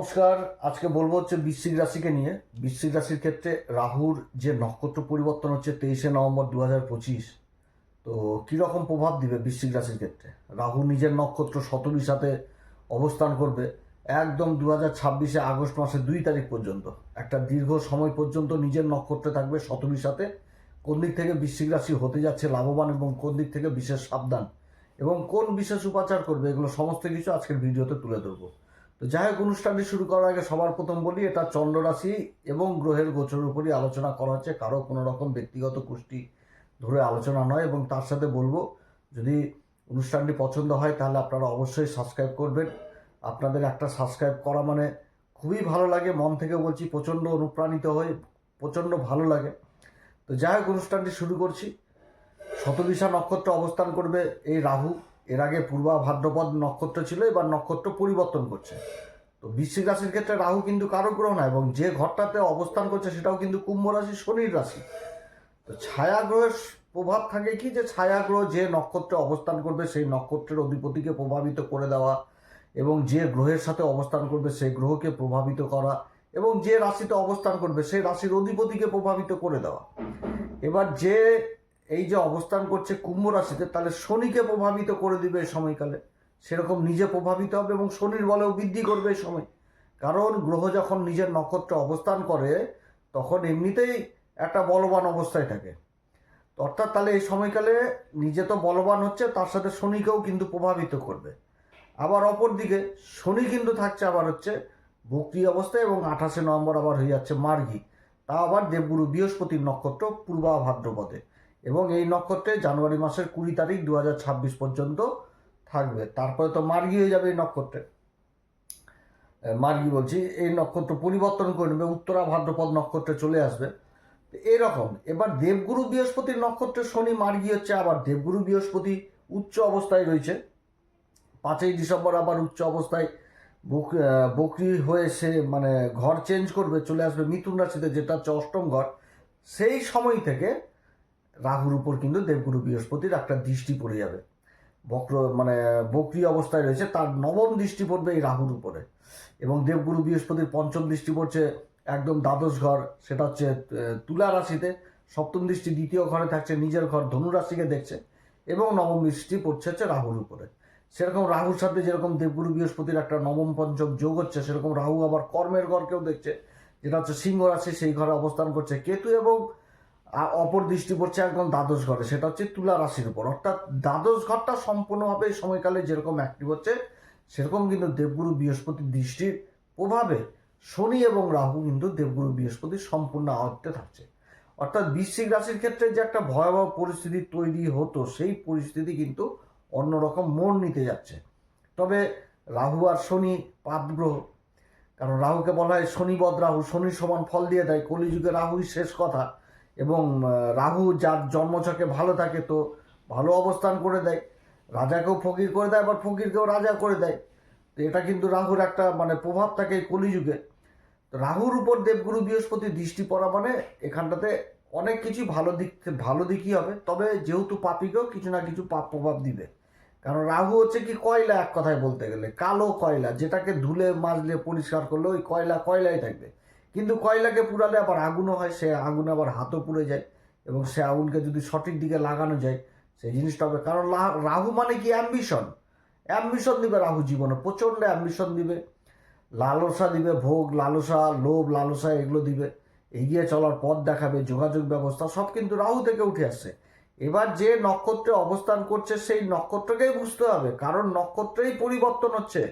নমস্কার। আজকে বলব হচ্ছে বৃশ্চিক রাশিকে নিয়ে। বৃশ্চিক রাশির ক্ষেত্রে রাহুর যে নক্ষত্র পরিবর্তন হচ্ছে তেইশে নভেম্বর দু হাজার পঁচিশ, তো কীরকম প্রভাব দিবে বৃশ্চিক রাশির ক্ষেত্রে? রাহু নিজের নক্ষত্র শতবিশাতে অবস্থান করবে একদম দু হাজার ছাব্বিশে আগস্ট মাসের দুই তারিখ পর্যন্ত। একটা দীর্ঘ সময় পর্যন্ত নিজের নক্ষত্রে থাকবে শতবিশাতে কোন দিক থেকে বৃশ্চিক রাশি হতে যাচ্ছে লাভবান এবং কোন দিক থেকে বিশেষ সাবধান এবং কোন বিশেষ উপাচার করবে, এগুলো সমস্ত কিছু আজকের ভিডিওতে তুলে ধরবো। তো যাই হোক, অনুষ্ঠানটি শুরু করার আগে সবার প্রথম বলি, এটা চন্দ্র রাশি এবং গ্রহের গোচরের উপরই আলোচনা করা হচ্ছে। কারও কোনো রকম ব্যক্তিগত কুষ্টি ধরে আলোচনা নয় এবং তার সাথে বলব, যদি অনুষ্ঠানটি পছন্দ হয় তাহলে আপনারা অবশ্যই সাবস্ক্রাইব করবেন। আপনাদের একটা সাবস্ক্রাইব করা মানে খুবই ভালো লাগে, মন থেকে বলছি প্রচণ্ড অনুপ্রাণিত হয়ে প্রচণ্ড ভালো লাগে। তো যাই হোক, অনুষ্ঠানটি শুরু করছি। শতবিশা নক্ষত্র অবস্থান করবে এই রাহু। এর আগে পূর্বা ভাদ্রপদ নক্ষত্র ছিল, এবার নক্ষত্র পরিবর্তন করছে। তো বৃশ্চিক রাশির ক্ষেত্রে রাহু কিন্তু কারও গ্রহ না, এবং যে ঘরটাতে অবস্থান করছে সেটাও কিন্তু কুম্ভ রাশি শনির রাশি। তো ছায়া গ্রহের প্রভাব থাকে কি? যে ছায়া গ্রহ যে নক্ষত্রে অবস্থান করবে, সেই নক্ষত্রের অধিপতিকে প্রভাবিত করে দেওয়া, এবং যে গ্রহের সাথে অবস্থান করবে, সেই গ্রহকে প্রভাবিত করা, এবং যে রাশিতে অবস্থান করবে, সেই রাশির অধিপতিকে প্রভাবিত করে দেওয়া। এবার যে এই যে অবস্থান করছে কুম্ভ রাশিতে, তাহলে শনিকে প্রভাবিত করে দিবে এই সময়কালে। সেরকম নিজে প্রভাবিত হবে এবং শনির বলেও বৃদ্ধি করবে এই সময়। কারণ গ্রহ যখন নিজের নক্ষত্রে অবস্থান করে, তখন এমনিতেই একটা বলবান অবস্থায় থাকে। অর্থাৎ তাহলে এই সময়কালে নিজে তো বলবান হচ্ছে, তার সাথে শনিকেও কিন্তু প্রভাবিত করবে। আবার অপরদিকে শনি কিন্তু থাকছে আবার হচ্ছে বক্রি অবস্থায় এবং আঠাশে নভেম্বর আবার হয়ে যাচ্ছে মার্গী। তা আবার দেবগুরু বৃহস্পতির নক্ষত্র পূর্বা ভাদ্রপদে। এবং এই নক্ষত্রে জানুয়ারি মাসের কুড়ি তারিখ দু ছাব্বিশ পর্যন্ত থাকবে। তারপরে তো মার্গি হয়ে যাবে এই নক্ষত্রে। মার্গি বলছি, এই নক্ষত্র পরিবর্তন করে নেবে, উত্তরা ভাদ্রপদ নক্ষত্রে চলে আসবে। এরকম, এবার দেবগুরু বৃহস্পতির নক্ষত্রে শনি, মার্গি হচ্ছে, আবার দেবগুরু বৃহস্পতি উচ্চ অবস্থায় রয়েছে। পাঁচই ডিসেম্বর আবার উচ্চ অবস্থায় বক- বকরি হয়ে সে মানে ঘর চেঞ্জ করবে, চলে আসবে মিথুন রাশিতে, যেটা হচ্ছে অষ্টম ঘর। সেই সময় থেকে রাহুর উপর কিন্তু দেবগুরু বৃহস্পতির একটা দৃষ্টি পড়ে যাবে। বক্র মানে বক্রি অবস্থায় রয়েছে, তার নবম দৃষ্টি পড়বে এই রাহুর উপরে। এবং দেবগুরু বৃহস্পতির পঞ্চম দৃষ্টি পড়ছে একদম দ্বাদশ ঘর, সেটা হচ্ছে তুলা রাশিতে। সপ্তম দৃষ্টি দ্বিতীয় ঘরে থাকছে, নিজের ঘর ধনু রাশিকে দেখছে, এবং নবম দৃষ্টি পড়ছে হচ্ছে রাহুর উপরে। সেরকম রাহুর সাথে যেরকম দেবগুরু বৃহস্পতির একটা নবম পঞ্চম যোগ হচ্ছে, সেরকম রাহু আবার কর্মের ঘরকেও দেখছে, যেটা হচ্ছে সিংহ রাশি, সেই ঘরে অবস্থান করছে। কেতু এবং অপর দৃষ্টি পড়ছে একদম দ্বাদশ ঘরে, সেটা হচ্ছে তুলা রাশির উপর। অর্থাৎ দ্বাদশ ঘরটা সম্পূর্ণভাবে সময়কালে যেরকম অ্যাক্টিভ হচ্ছে, সেরকম কিন্তু দেবগুরু বৃহস্পতির দৃষ্টির প্রভাবে শনি এবং রাহু কিন্তু দেবগুরু বৃহস্পতি সম্পূর্ণ আয়ত্তে থাকছে। অর্থাৎ বৃশ্চিক রাশির ক্ষেত্রে যে একটা ভয়াবহ পরিস্থিতি তৈরি হতো, সেই পরিস্থিতি কিন্তু অন্যরকম মোড় নিতে যাচ্ছে। তবে রাহু আর শনি পাপ গ্রহ। কারণ রাহুকে বলা হয় শনিবদ রাহু, শনির সমান ফল দিয়ে দেয়। কলিযুগে রাহুই শেষ কথা। এবং রাহু যার জন্মছকে ভালো থাকে তো ভালো অবস্থান করে দেয়। রাজাকেও ফকির করে দেয়, আবার ফকিরকেও রাজা করে দেয়। তো এটা কিন্তু রাহুর একটা মানে প্রভাব থাকে এই কলিযুগে। রাহুর উপর দেবগুরু বৃহস্পতি দৃষ্টি পড়া মানে এখানটাতে অনেক কিছু ভালো দিক, ভালো দিকই হবে। তবে যেহেতু পাপিকেও কিছু না কিছু পাপ প্রভাব দিবে। কারণ রাহু হচ্ছে কি কয়লা এক কথায় বলতে গেলে, কালো কয়লা। যেটাকে ধুলে, মাজলে, পরিষ্কার করলে ওই কয়লা কয়লাই থাকবে। কিন্তু কয়লাকে পুরালে আবার আগুনও হয়, সে আগুন আবার হাতও পুড়ে যায় এবং সে আগুনকে যদি সঠিক দিকে লাগানো যায়, সেই জিনিসটা হবে। কারণ রাহু মানে কি? অ্যাম্বিশন অ্যাম্বিশন দিবে রাহু জীবনে, প্রচণ্ড অ্যাম্বিশন দিবে। লালসা দিবে, ভোগ, লালসা, লোভ, লালসা এগুলো দিবে। এগিয়ে চলার পথ দেখাবে, যোগাযোগ ব্যবস্থা, সব কিন্তু রাহু থেকে উঠে আসছে। এবার যে নক্ষত্রে অবস্থান করছে, সেই নক্ষত্রকেই বুঝতে হবে। কারণ নক্ষত্রেই পরিবর্তন হচ্ছে।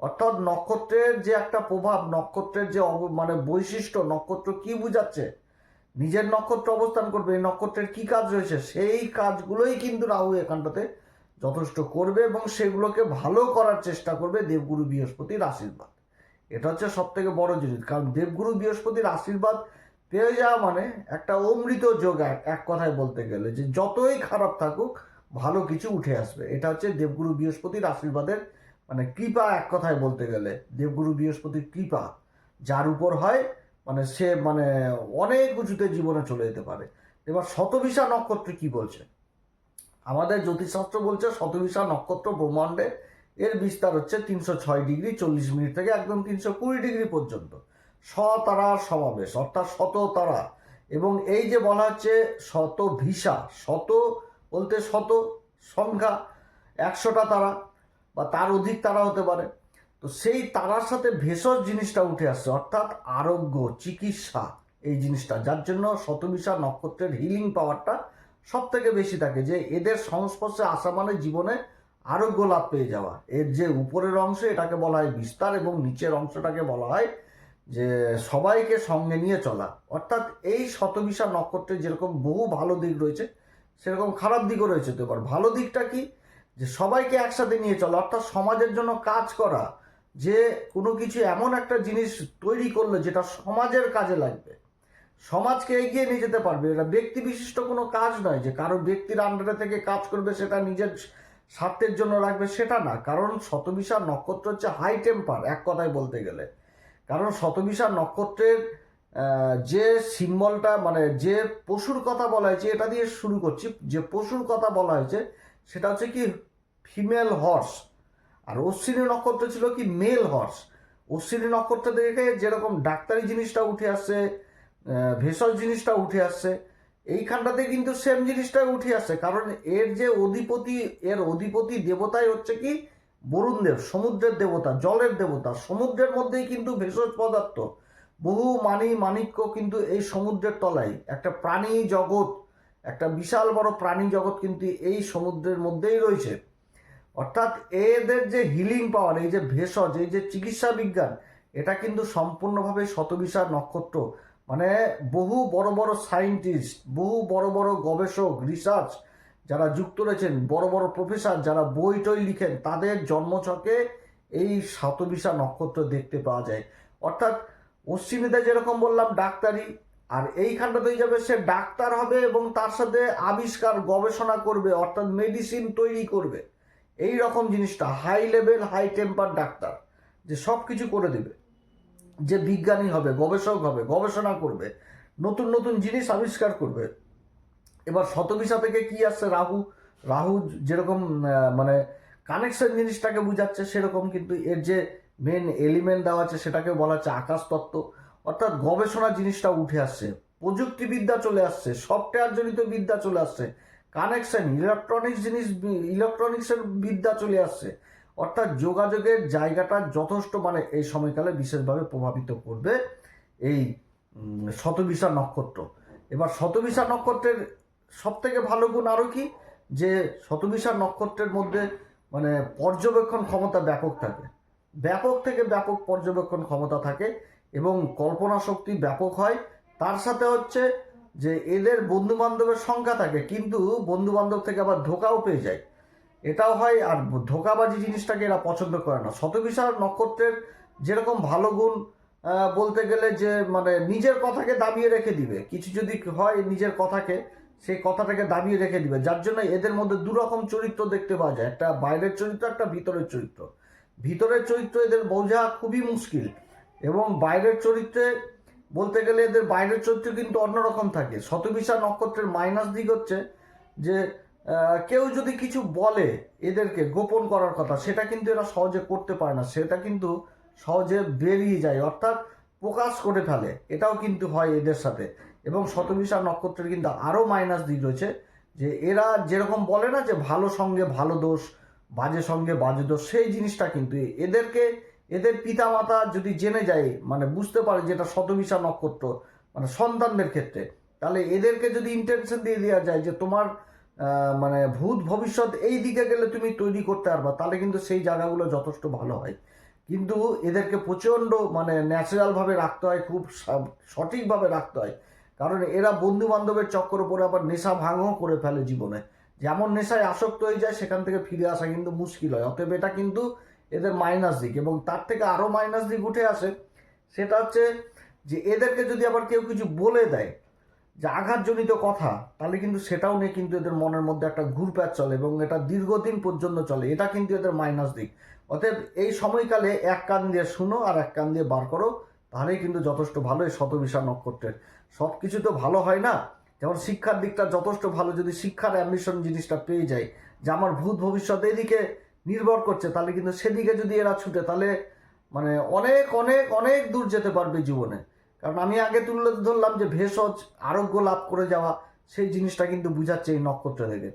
অর্থাৎ নক্ষত্রের যে একটা প্রভাব, নক্ষত্রের যে মানে বৈশিষ্ট্য, নক্ষত্র কি বুঝাচ্ছে? নিজের নক্ষত্র অবস্থান করবে, এই নক্ষত্রের কি কাজ রয়েছে? সেই কাজগুলোই কিন্তু রাহু এখানটাতে যথেষ্ট করবে এবং সেগুলোকে ভালো করার চেষ্টা করবে দেবগুরু বৃহস্পতির আশীর্বাদ। এটা হচ্ছে সব থেকে বড় জিনিস, কারণ দেবগুরু বৃহস্পতির আশীর্বাদ পেয়ে যাওয়া মানে একটা অমৃত যোগ এক কথায় বলতে গেলে, যে যতই খারাপ থাকুক, ভালো কিছু উঠে আসবে। এটা হচ্ছে দেবগুরু বৃহস্পতির আশীর্বাদের মানে কৃপা এক কথায় বলতে গেলে, দেবগুরু বৃহস্পতির কৃপা, যার উপর হয় মানে সে মানে অনেক উঁচুতে জীবনে চলে যেতে পারে। এবার শতবিশা নক্ষত্র কি বলছে? আমাদের জ্যোতিষশাস্ত্র বলছে শতবিশা নক্ষত্র ব্রহ্মাণ্ডে, এর বিস্তার হচ্ছে তিনশো ছয় ডিগ্রি চল্লিশ মিনিট থেকে একদম তিনশো কুড়ি ডিগ্রি পর্যন্ত। শতারার সমাবেশ, অর্থাৎ শত তারা এবং এই যে বলা হচ্ছে শত ভিসা শত বলতে শত সংখ্যা, একশোটা তারা। বা তার অধিক তারা হতে পারে। তো সেই তারার সাথে ভেষজ জিনিসটা উঠে আসছে, অর্থাৎ আরোগ্য, চিকিৎসা এই জিনিসটা, যার জন্য শতবিশা নক্ষত্রের হিলিং পাওয়ারটা সব থেকে বেশি থাকে, যে এদের সংস্পর্শে আসা মানে জীবনে আরোগ্য লাভ পেয়ে যাওয়া। এর যে উপরের অংশ, এটাকে বলা হয় বিস্তার, এবং নিচের অংশটাকে বলা হয় যে সবাইকে সঙ্গে নিয়ে চলা। অর্থাৎ এই শতবিশা নক্ষত্রের যেরকম বহু ভালো দিক রয়েছে, সেরকম খারাপ দিকও রয়েছে তো এবার ভালো দিকটা কি? যে সবাইকে একসাথে নিয়ে চলা, অর্থাৎ সমাজের জন্য কাজ করা, যে কোনো কিছু এমন একটা জিনিস তৈরি করল যেটা সমাজের কাজে লাগবে। সমাজকে এগিয়ে নিয়ে যেতে পারবে। এটা ব্যক্তি বিশিষ্ট কোনো কাজ নয় যে কারও ব্যক্তির আন্ডারে থেকে কাজ করবে, সেটা নিজের স্বার্থের জন্য রাখবে, সেটা না। কারণ শতবিশা নক্ষত্র হচ্ছে হাই টেম্পার এক কথায় বলতে গেলে। কারণ শতবিশা নক্ষত্রের যে সিম্বলটা মানে যে পশুর কথা বলা হয়েছে, এটা দিয়ে শুরু করছি। যে পশুর কথা বলা হয়েছে, সেটা হচ্ছে কি ফিমেল হর্স। আর অশ্বিনী নক্ষত্র ছিল কি মেল হর্স। অশ্বিনী নক্ষত্র দেখে যেরকম ডাক্তারি জিনিসটা উঠে আসছে ভেষজ জিনিসটা উঠে আসছে এইখানটাতে কিন্তু সেম জিনিসটাই উঠে আসছে কারণ এর যে অধিপতি, এর অধিপতি দেবতাই হচ্ছে কি বরুণ দেব সমুদ্রের দেবতা, জলের দেবতা। সমুদ্রের মধ্যেই কিন্তু ভেষজ পদার্থ। বহু মানি মাণিক্য কিন্তু এই সমুদ্রের তলায় একটা প্রাণী জগৎ, একটা বিশাল বড় প্রাণী জগৎ কিন্তু এই সমুদ্রের মধ্যেই রয়েছে। অর্থাৎ এদের যে হিলিং পাওয়ার এই যে ভেষজ, এই যে চিকিৎসা বিজ্ঞান, এটা কিন্তু সম্পূর্ণভাবে শতবিশা নক্ষত্র। মানে বহু বড় বড় সায়েন্টিস্ট বহু বড় বড় গবেষক রিসার্চ যারা যুক্ত রয়েছেন, বড় বড় প্রফেসর যারা বই টই লিখেন, তাদের জন্মছকে এই শতবিশা নক্ষত্র দেখতে পাওয়া যায়। অর্থাৎ অশ্বিনীতে যেরকম বললাম, ডাক্তারি, আর এইখানটাতেই যাবে, সে ডাক্তার হবে এবং তার সাথে আবিষ্কার, গবেষণা করবে, অর্থাৎ মেডিসিন তৈরি করবে। এই রকম জিনিসটা high level high temper doctor, যে সব কিছু করে দেবে। যে বিজ্ঞানী হবে, গবেষক হবে, গবেষণা করবে, নতুন নতুন জিনিস আবিষ্কার করবে। এবার শতবিশা থেকে কি আসছে রাহু? রাহু যেরকম মানে কানেকশন জিনিসটাকে বোঝাচ্ছে সেরকম, কিন্তু এর যে মেন এলিমেন্ট দেওয়া আছে সেটাকে বলা হচ্ছে আকাশ তত্ত্ব। অর্থাৎ গবেষণা জিনিসটা উঠে আসছে, প্রযুক্তিবিদ্যা চলে আসছে সফটওয়্যার জনিত বিদ্যা চলে আসছে। কানেকশন ইলেকট্রনিক্স জিনিস ইলেকট্রনিক্সের বিদ্যা চলে আসছে। অর্থাৎ যোগাযোগের জায়গাটা যথেষ্ট মানে এই সময়কালে বিশেষভাবে প্রভাবিত করবে এই শতবিশা নক্ষত্র। এবার শতবিশা নক্ষত্রের সব থেকে ভালো গুণ আরও কি? যে শতবিশা নক্ষত্রের মধ্যে মানে পর্যবেক্ষণ ক্ষমতা ব্যাপক থাকে। ব্যাপক থেকে ব্যাপক পর্যবেক্ষণ ক্ষমতা থাকে এবং কল্পনা শক্তি ব্যাপক হয়। তার সাথে হচ্ছে যে এদের বন্ধু বান্ধবের সংখ্যা থাকে, কিন্তু বন্ধু বান্ধব থেকে আবার ধোকাও পেয়ে যায়। এটাও হয়, আর ধোকাবাজি জিনিসটাকে এরা পছন্দ করে না। শতবিশা নক্ষত্রের যেরকম ভালো গুণ বলতে গেলে যে মানে নিজের কথাকে দাবিয়ে রেখে দিবে। কিছু যদি হয় নিজের কথাকে, সেই কথাটাকে দাবিয়ে রেখে দিবে। যার জন্য এদের মধ্যে দু রকম চরিত্র দেখতে পাওয়া যায়। একটা বাইরের চরিত্র, একটা ভিতরের চরিত্র। ভিতরের চরিত্র এদের বোঝা খুবই মুশকিল, এবং বাইরের চরিত্রে বলতে গেলে এদের বাইরের চরিত্র কিন্তু অন্যরকম থাকে। শতবিশা নক্ষত্রের মাইনাস দিক হচ্ছে যে কেউ যদি কিছু বলে এদেরকে গোপন করার কথা, সেটা কিন্তু এরা সহজে করতে পারে না। সেটা কিন্তু সহজে বেরিয়ে যায়, অর্থাৎ প্রকাশ করে ফেলে। এটাও কিন্তু হয় এদের সাথে। এবং শতবিশা নক্ষত্রের কিন্তু আরও মাইনাস দিক রয়েছে যে, এরা যেরকম বলে না যে, ভালো সঙ্গে ভালো দোষ, বাজে সঙ্গে বাজে দোষ, সেই জিনিসটা কিন্তু এদেরকে এদের পিতামাতা যদি জেনে যায় মানে বুঝতে পারে যেটা শতবিশা নক্ষত্র মানে সন্তানদের ক্ষেত্রে, তাহলে এদেরকে যদি ইন্টেনশন দিয়ে দেওয়া যায় যে তোমার মানে ভূত ভবিষ্যৎ এই দিকে গেলে তুমি তৈরি করতে পারবা, তাহলে কিন্তু সেই জায়গাগুলো যথেষ্ট ভালো হয়। কিন্তু এদেরকে প্রচণ্ড মানে ন্যাচারালভাবে রাখতে হয়, খুব সঠিকভাবে রাখতে হয়। কারণ এরা বন্ধু বান্ধবের চক্কর উপরে আবার নেশা ভাঙও করে ফেলে জীবনে। যেমন নেশায় আসক্ত হয়ে যায়, সেখান থেকে ফিরে আসা কিন্তু মুশকিল হয়। অতএব এটা কিন্তু এদের মাইনাস দিক এবং তার থেকে আরও মাইনাস দিক উঠে আসে, সেটা হচ্ছে যে এদেরকে যদি আবার কেউ কিছু বলে দেয় যে আঘাতজনিত কথা, তাহলে কিন্তু সেটাও নিয়ে কিন্তু এদের মনের মধ্যে একটা ঘুরপ্যাচ চলে এবং এটা দীর্ঘদিন পর্যন্ত চলে। এটা কিন্তু এদের মাইনাস দিক। অতএব এই সময়কালে এক কান দিয়ে শুনো আর এক কান দিয়ে বার করো, তাহলেই কিন্তু যথেষ্ট ভালো এই শতবিশা নক্ষত্রের। সব কিছু তো ভালো হয় না? যেমন শিক্ষার দিকটা যথেষ্ট ভালো, যদি শিক্ষার অ্যাডমিশন জিনিসটা পেয়ে যায় যে আমার ভূত ভবিষ্যৎ এদিকে নির্ভর করছে, তাহলে কিন্তু সেদিকে যদি এরা ছুটে, তাহলে মানে অনেক অনেক অনেক দূর যেতে পারবে জীবনে। কারণ আমি আগে তুলে ধরলাম যে ভেষজ আরোগ্য লাভ করে যাওয়া, সেই জিনিসটা কিন্তু বুঝাচ্ছে এই নক্ষত্র থেকে।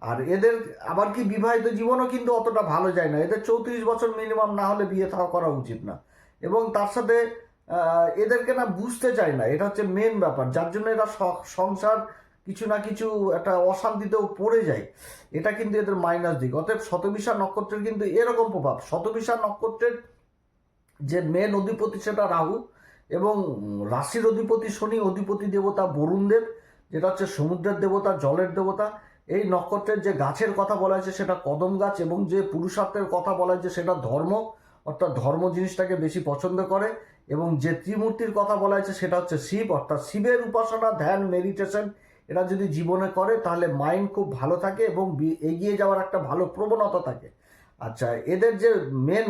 আর এদের আবার কি বিবাহিত জীবনও কিন্তু অতটা ভালো যায় না। এদের চৌত্রিশ বছর মিনিমাম না হলে বিয়ে থাকা করা উচিত না। এবং তার সাথে এদেরকে না বুঝতে চায় না। এটা হচ্ছে মেন ব্যাপার। যার জন্য এরা সংসার কিছু না কিছু একটা অশান্তিতেও পড়ে যায়। এটা কিন্তু এদের মাইনাস দিক। অতএব শতবিশা নক্ষত্রের কিন্তু এরকম প্রভাব। শতবিশা নক্ষত্রের যে মেন অধিপতি সেটা রাহু এবং রাশির অধিপতি শনি, অধিপতি দেবতা বরুণ দেব যেটা হচ্ছে সমুদ্রের দেবতা, জলের দেবতা। এই নক্ষত্রের যে গাছের কথা বলা হয়েছে সেটা কদম গাছ এবং যে পুরুষার্থের কথা বলা হয়েছে সেটা ধর্ম, অর্থাৎ ধর্ম জিনিসটাকে বেশি পছন্দ করে এবং যে ত্রিমূর্তির কথা বলা হয়েছে সেটা হচ্ছে শিব, অর্থাৎ শিবের উপাসনা, ধ্যান মেডিটেশন এরা যদি জীবনে করে, তাহলে মাইন্ড খুব ভালো থাকে এবং এগিয়ে যাওয়ার একটা ভালো প্রবণতা থাকে। আচ্ছা এদের যে মেন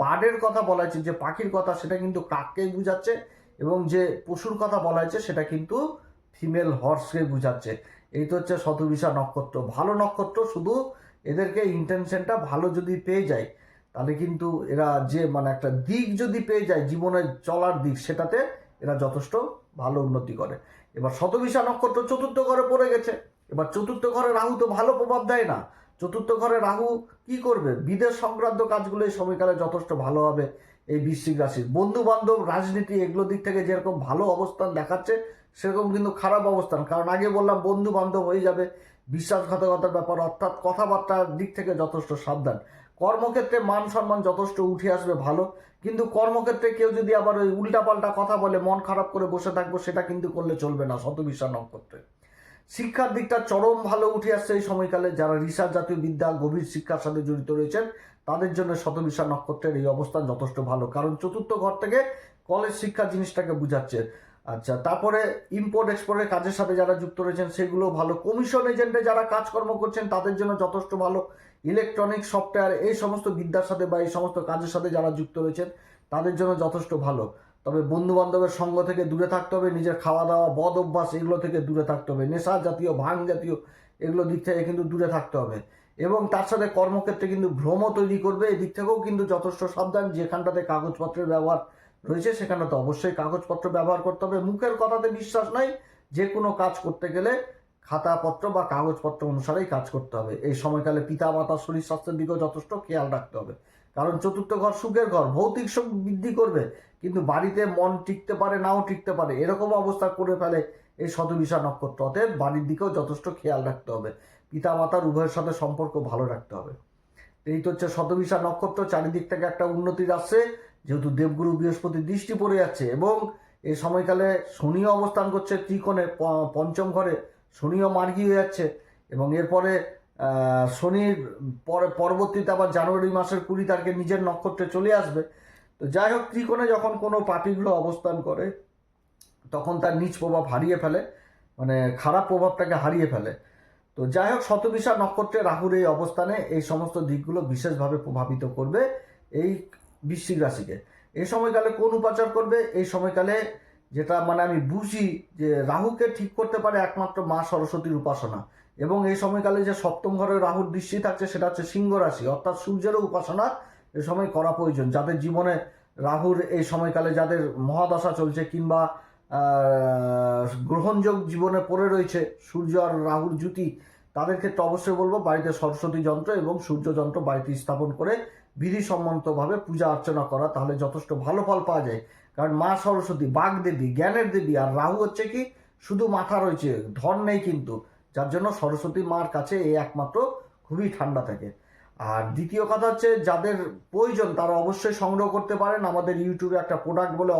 বার্ডের কথা বলা হয়েছে, যে পাখির কথা, সেটা কিন্তু কাককেই বুঝাচ্ছে এবং যে পশুর কথা বলা হয়েছে, সেটা কিন্তু ফিমেল হর্সকে বুঝাচ্ছে। এই তো হচ্ছে শতবিশা নক্ষত্র। ভালো নক্ষত্র, শুধু এদেরকে ইন্টেনশনটা ভালো যদি পেয়ে যায়, তাহলে কিন্তু এরা যে মানে একটা দিক যদি পেয়ে যায় জীবনের চলার দিক, সেটাতে এরা যথেষ্ট ভালো উন্নতি করে। এবার শতবিশা নক্ষত্র চতুর্থ ঘরে পড়ে গেছে। এবার চতুর্থ ঘরে রাহু তো ভালো প্রভাব দেয় না। চতুর্থ ঘরে রাহু কি করবে? বিদেশ সংক্রান্ত কাজগুলো এই সময়কালে যথেষ্ট ভালো হবে এই বৃশ্চিক রাশির। বন্ধু বান্ধব রাজনীতি এগুলো দিক থেকে যেরকম ভালো অবস্থান দেখাচ্ছে, সেরকম কিন্তু খারাপ অবস্থান। কারণ আগে বললাম বন্ধু বান্ধব হয়ে যাবে। বিশ্বাসঘাতকতার ব্যাপার, অর্থাৎ কথাবার্তার দিক থেকে যথেষ্ট সাবধান। কর্মক্ষেত্রে মান সম্মান যথেষ্ট উঠে আসবে ভালো। কিন্তু কর্মক্ষেত্রে কেউ যদি আবার ওই উল্টাপাল্টা কথা বলে, মন খারাপ করে বসে থাকব, সেটা কিন্তু করলে চলবে না শতবিশা নক্ষত্রে। শিক্ষার দিকটা চরম ভালো উঠে আসছে এই সময়কালে। যারা রিসার্চ জাতীয় বিদ্যা, গভীর শিক্ষার সাথে জড়িত রয়েছেন, তাদের জন্য শতবিশা নক্ষত্রের এই অবস্থান যথেষ্ট ভালো। কারণ চতুর্থ ঘর থেকে কলেজ শিক্ষা জিনিসটাকে বুঝাচ্ছে। আচ্ছা তারপরে ইম্পোর্ট এক্সপোর্টের কাজের সাথে যারা যুক্ত রয়েছেন, সেগুলো ভালো। কমিশন এজেন্টে যারা কাজকর্ম করছেন, তাদের জন্য যথেষ্ট ভালো। ইলেকট্রনিক সফটওয়্যার, এই সমস্ত বিদ্যার সাথে বা এই সমস্ত কাজের সাথে যারা যুক্ত রয়েছেন, তাদের জন্য যথেষ্ট ভালো। তবে বন্ধু বান্ধবের সঙ্গ থেকে দূরে থাকতে হবে, নিজের খাওয়া দাওয়া বদ অভ্যাস এগুলো থেকে দূরে থাকতে হবে। নেশা জাতীয়, ভাং জাতীয় এগুলো দিক থেকে কিন্তু দূরে থাকতে হবে। এবং তার সাথে কর্মক্ষেত্রে কিন্তু ভ্রম তৈরি করবে। এদিক থেকেও কিন্তু যথেষ্ট সাবধান। যেখানটাতে কাগজপত্রের ব্যবহার রয়েছে সেখানে তো অবশ্যই কাগজপত্র ব্যবহার করতে হবে। মুখের কথাতে বিশ্বাস নাই যে কোনো কাজ করতে গেলে খাতাপত্র বা কাগজপত্র অনুসারেই কাজ করতে হবে। এই সময়কালে পিতা মাতা শরীর স্বাস্থ্যের দিকেও যথেষ্ট খেয়াল রাখতে হবে। কারণ চতুর্থ ঘর সুখের ঘর, ভৌতিক সুখ বৃদ্ধি করবে, কিন্তু বাড়িতে মন টিকতে পারে, নাও টিকতে পারে, এরকম অবস্থা করে ফেলে এই শতবিশা নক্ষত্র। অতএব বাড়ির দিকেও যথেষ্ট খেয়াল রাখতে হবে। পিতা মাতার উভয়ের সাথে সম্পর্ক ভালো রাখতে হবে। এই তো হচ্ছে শতবিশা নক্ষত্র, চারিদিক থেকে একটা উন্নতি আসছে, যেহেতু দেবগুরু বৃহস্পতি দৃষ্টি পড়ে যাচ্ছে এবং এই সময়কালে শনিও অবস্থান করছে ত্রিকোণে পঞ্চম ঘরে। শনিও মার্গী হয়ে যাচ্ছে এবং এরপরে শনির পরে, পরবর্তীতে আবার জানুয়ারি মাসের কুড়ি তারিখে নিজের নক্ষত্রে চলে আসবে। তো যাই হোক, ত্রিকোণে যখন কোনো পার্টিগুলো অবস্থান করে, তখন তার নিচ প্রভাব হারিয়ে ফেলে মানে খারাপ প্রভাবটাকে হারিয়ে ফেলে। তো যাই হোক, শতবিশা নক্ষত্রে রাহুর এই অবস্থানে এই সমস্ত দিকগুলো বিশেষভাবে প্রভাবিত করবে এই বৃশ্চিক রাশিকে। এই সময়কালে কোন উপাচার করবে? এই সময়কালে যেটা মানে আমি বুঝি যে রাহুকে ঠিক করতে পারে একমাত্র মা সরস্বতীর উপাসনা। এবং এই সময়কালে যে সপ্তম ঘরে রাহুর দৃষ্টি থাকছে, সেটা হচ্ছে সিংহ রাশি। অর্থাৎ সূর্যেরও উপাসনা এ সময় করা প্রয়োজন। যাদের জীবনে রাহুর এই সময়কালে যাদের মহাদশা চলছে কিংবা গ্রহণযোগ জীবনে পড়ে রয়েছে, সূর্য আর রাহুর জুতি তাদের ক্ষেত্রে অবশ্যই বলব বাড়িতে সরস্বতী যন্ত্র এবং সূর্য যন্ত্র বাড়িতে স্থাপন করে বিধিসম্মতভাবে পূজা অর্চনা করা, তাহলে যথেষ্ট ভালো ফল পাওয়া যায়। কারণ মা সরস্বতী, বাঘ দেবী, জ্ঞানের দেবী আর রাহু হচ্ছে কি? শুধু মাথা রয়েছে, ধন নেই কিন্তু। যার জন্য সরস্বতী মার কাছে এই একমাত্র খুবই ঠান্ডা থাকে। আর দ্বিতীয় কথা হচ্ছে, যাদের প্রয়োজন তারা অবশ্যই সংগ্রহ করতে পারেন। আমাদের ইউটিউবে একটা প্রোডাক্ট বলে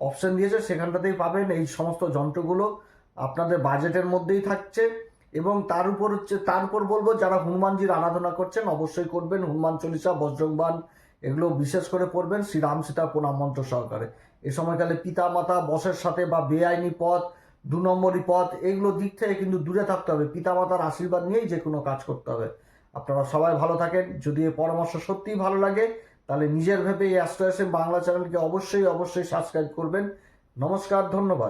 অপশন দিয়েছে, সেখানটাতেই পাবেন এই সমস্ত যন্ত্রগুলো। আপনাদের বাজেটের মধ্যেই থাকছে। এবং তার উপর হচ্ছে, তার উপর বলব, যারা হনুমানজির আরাধনা করছেন, অবশ্যই করবেন। হনুমান চল্লিশা বজ্রংবান এগুলো বিশেষ করে পড়বেন শ্রী রাম সীতার প্রণাম মন্ত্র সহকারে। এ সময়কালে পিতা মাতা বসের সাথে বা বেআইনি পথ, দু নম্বরই পথ, এগুলো দিক থেকে কিন্তু দূরে থাকতে হবে। পিতা মাতার আশীর্বাদ নিয়েই যে কোনো কাজ করতে হবে। আপনারা সবাই ভালো থাকেন। যদি এই পরামর্শ সত্যিই ভালো লাগে, তাহলে নিজের ভেবে এই অ্যাস্ট্রো বাংলা চ্যানেলকে অবশ্যই অবশ্যই সাবস্ক্রাইব করবেন। নমস্কার, ধন্যবাদ।